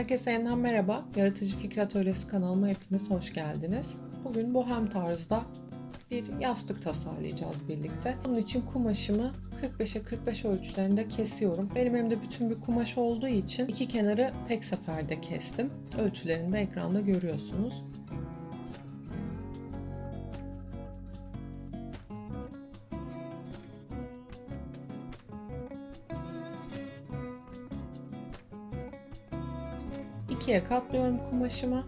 Herkese yeniden merhaba. Yaratıcı Fikir Atölyesi kanalıma hepiniz hoş geldiniz. Bugün bohem tarzda bir yastık tasarlayacağız birlikte. Bunun için kumaşımı 45'e 45 ölçülerinde kesiyorum. Benim elimde bütün bir kumaş olduğu için iki kenarı tek seferde kestim. Ölçülerini de ekranda görüyorsunuz. İkiye katlıyorum kumaşımı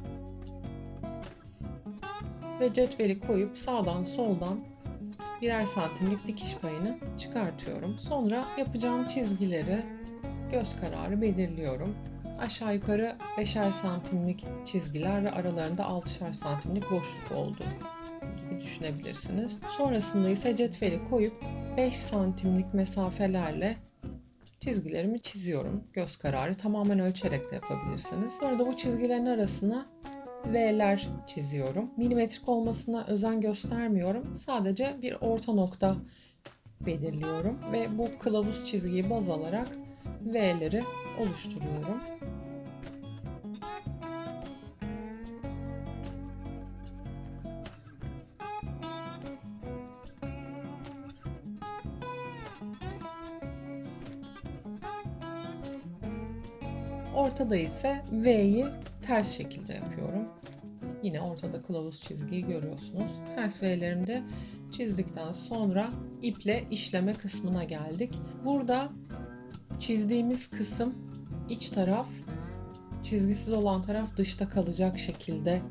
ve cetveli koyup sağdan soldan birer santimlik dikiş payını çıkartıyorum. Sonra yapacağım çizgileri göz kararı belirliyorum. Aşağı yukarı 5'er santimlik çizgiler ve aralarında 6'şer santimlik boşluk olduğu gibi düşünebilirsiniz. Sonrasında ise cetveli koyup 5 santimlik mesafelerle çizgilerimi çiziyorum. Göz kararı tamamen ölçerek de yapabilirsiniz. Sonra da bu çizgilerin arasına V'ler çiziyorum. Milimetrik olmasına özen göstermiyorum. Sadece bir orta nokta belirliyorum ve bu kılavuz çizgiyi baz alarak V'leri oluşturuyorum. Ortada ise V'yi ters şekilde yapıyorum. Yine ortada kılavuz çizgiyi görüyorsunuz. Ters V'lerimi de çizdikten sonra iple işleme kısmına geldik. Burada çizdiğimiz kısım iç taraf, çizgisiz olan taraf dışta kalacak şekilde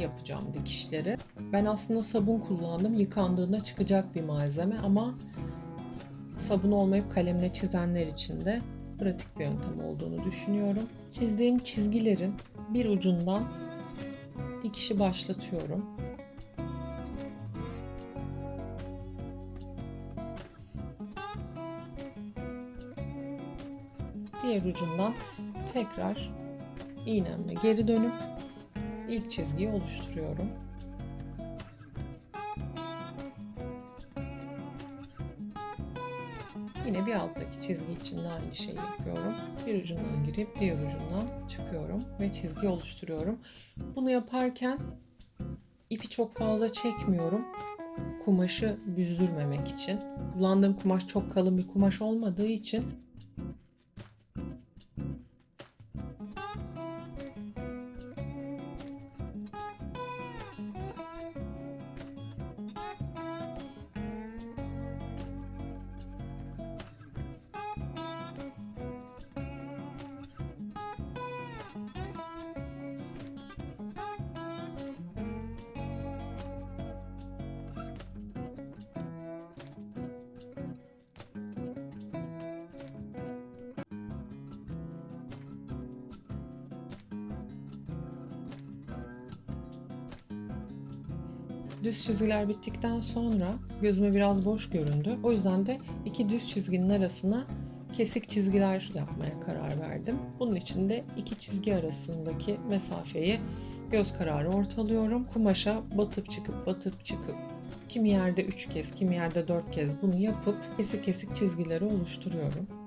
yapacağım dikişleri. Ben aslında sabun kullandım. Yıkandığında çıkacak bir malzeme ama sabun olmayıp kalemle çizenler için de pratik bir yöntem olduğunu düşünüyorum. Çizdiğim çizgilerin bir ucundan dikişi başlatıyorum. Diğer ucundan tekrar iğnemle geri dönüp ilk çizgiyi oluşturuyorum. Yine bir alttaki çizgi için de aynı şeyi yapıyorum. Bir ucundan girip diğer ucundan çıkıyorum ve çizgi oluşturuyorum. Bunu yaparken ipi çok fazla çekmiyorum. Kumaşı büzdürmemek için. Kullandığım kumaş çok kalın bir kumaş olmadığı için Düz çizgiler bittikten sonra gözüme biraz boş göründü. O yüzden de iki düz çizginin arasına kesik çizgiler yapmaya karar verdim. Bunun için de iki çizgi arasındaki mesafeyi göz kararı ortalıyorum. Kumaşa batıp çıkıp batıp çıkıp kimi yerde 3 kez, kimi yerde 4 kez bunu yapıp kesik kesik çizgileri oluşturuyorum.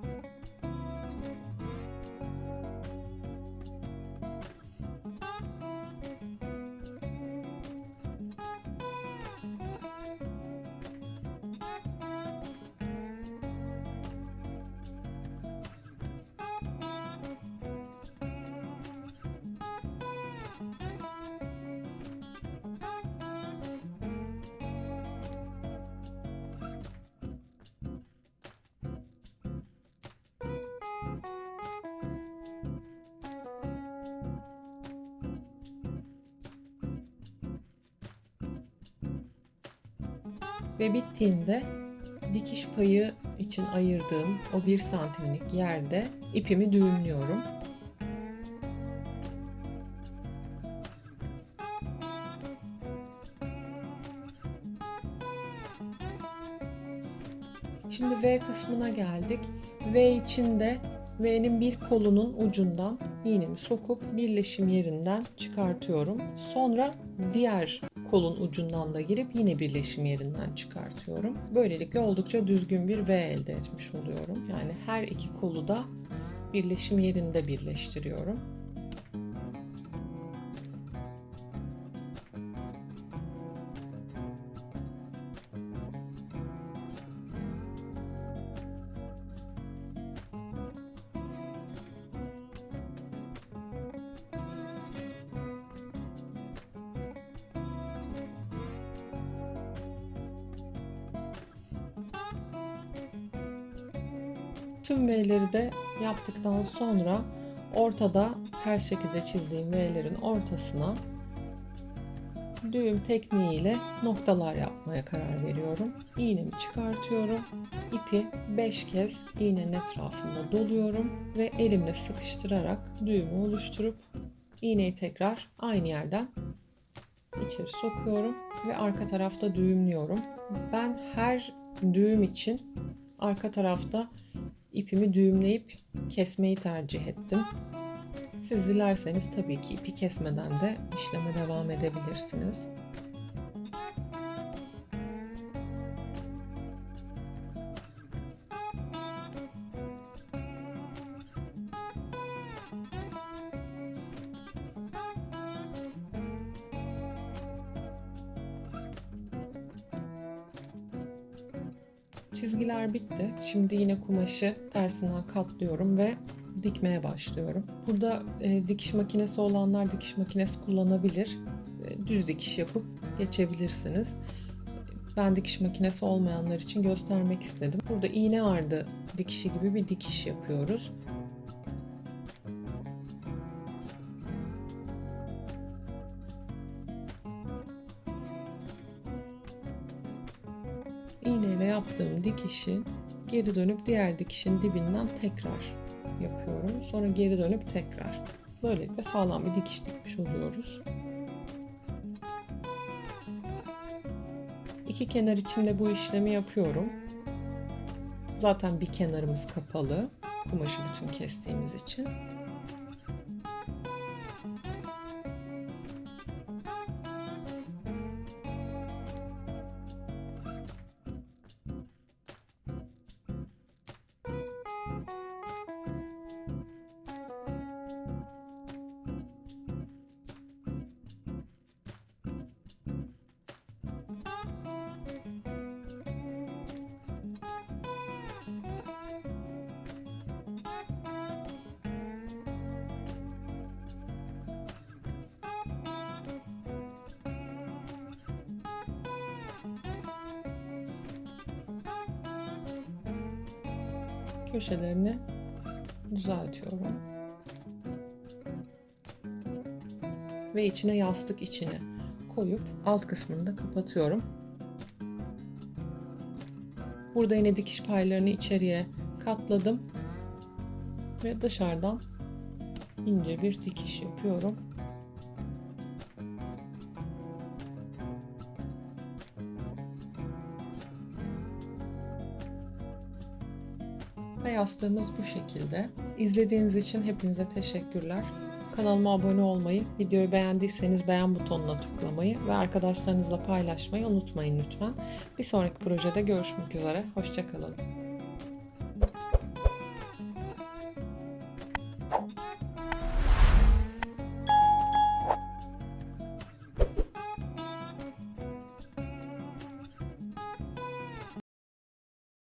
Ve bittiğinde dikiş payı için ayırdığım o 1 santimlik yerde ipimi düğümlüyorum. Şimdi V kısmına geldik. V için de V'nin bir kolunun ucundan iğnemi sokup birleşim yerinden çıkartıyorum. Sonra diğer kolun ucundan da girip yine birleşim yerinden çıkartıyorum. Böylelikle oldukça düzgün bir V elde etmiş oluyorum. Yani her iki kolu da birleşim yerinde birleştiriyorum. Tüm V'leri de yaptıktan sonra ortada ters şekilde çizdiğim V'lerin ortasına düğüm tekniğiyle noktalar yapmaya karar veriyorum. İğnemi çıkartıyorum. İpi 5 kez iğnenin etrafında doluyorum ve elimle sıkıştırarak düğümü oluşturup iğneyi tekrar aynı yerden içeri sokuyorum ve arka tarafta düğümlüyorum. Ben her düğüm için arka tarafta ipimi düğümleyip kesmeyi tercih ettim. Siz dilerseniz tabii ki ipi kesmeden de işleme devam edebilirsiniz. Çizgiler bitti. Şimdi yine kumaşı tersinden katlıyorum ve dikmeye başlıyorum. Burada e, dikiş makinesi olanlar dikiş makinesi kullanabilir. E, düz dikiş yapıp geçebilirsiniz. Ben dikiş makinesi olmayanlar için göstermek istedim. Burada iğne ardı dikişi gibi bir dikiş yapıyoruz. Yaptığım dikişi geri dönüp diğer dikişin dibinden tekrar yapıyorum. Sonra geri dönüp tekrar. Böylelikle sağlam bir dikiş dikmiş oluyoruz. İki kenar için de bu işlemi yapıyorum. Zaten bir kenarımız kapalı. Kumaşı bütün kestiğimiz için. Köşelerini düzeltiyorum. Ve içine yastık içine koyup alt kısmını da kapatıyorum. Burada yine dikiş paylarını içeriye katladım ve dışarıdan ince bir dikiş yapıyorum. Ve yastığımız bu şekilde. İzlediğiniz için hepinize teşekkürler. Kanalıma abone olmayı, videoyu beğendiyseniz beğen butonuna tıklamayı ve arkadaşlarınızla paylaşmayı unutmayın lütfen. Bir sonraki projede görüşmek üzere. Hoşçakalın.